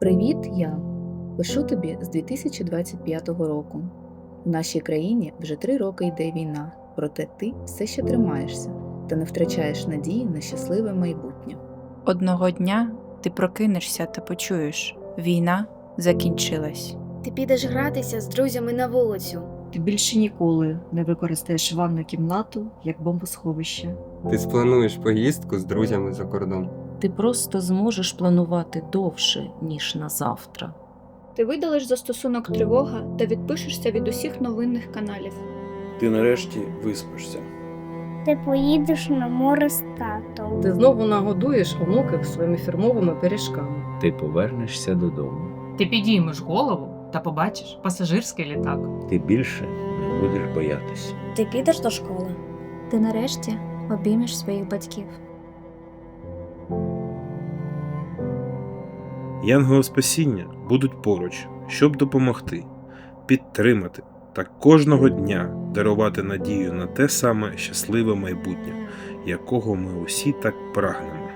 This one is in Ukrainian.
Привіт, я пишу тобі з 2025 року. В нашій країні вже три роки йде війна, проте ти все ще тримаєшся та не втрачаєш надії на щасливе майбутнє. Одного дня ти прокинешся та почуєш війна закінчилась. Ти підеш гратися з друзями на вулицю. Ти більше ніколи не використаєш ванну кімнату як бомбосховище. Ти сплануєш поїздку з друзями за кордон. Ти просто зможеш планувати довше, ніж на завтра. Ти видалиш застосунок тривога та відпишешся від усіх новинних каналів. Ти нарешті виспишся. Ти поїдеш на море з татом. Ти знову нагодуєш онуків своїми фірмовими пиріжками. Ти повернешся додому. Ти підіймеш голову та побачиш пасажирський літак. Ти більше не будеш боятися. Ти підеш до школи. Ти нарешті обіймеш своїх батьків. Янголи спасіння будуть поруч, щоб допомогти, підтримати та кожного дня дарувати надію на те саме щасливе майбутнє, якого ми усі так прагнемо.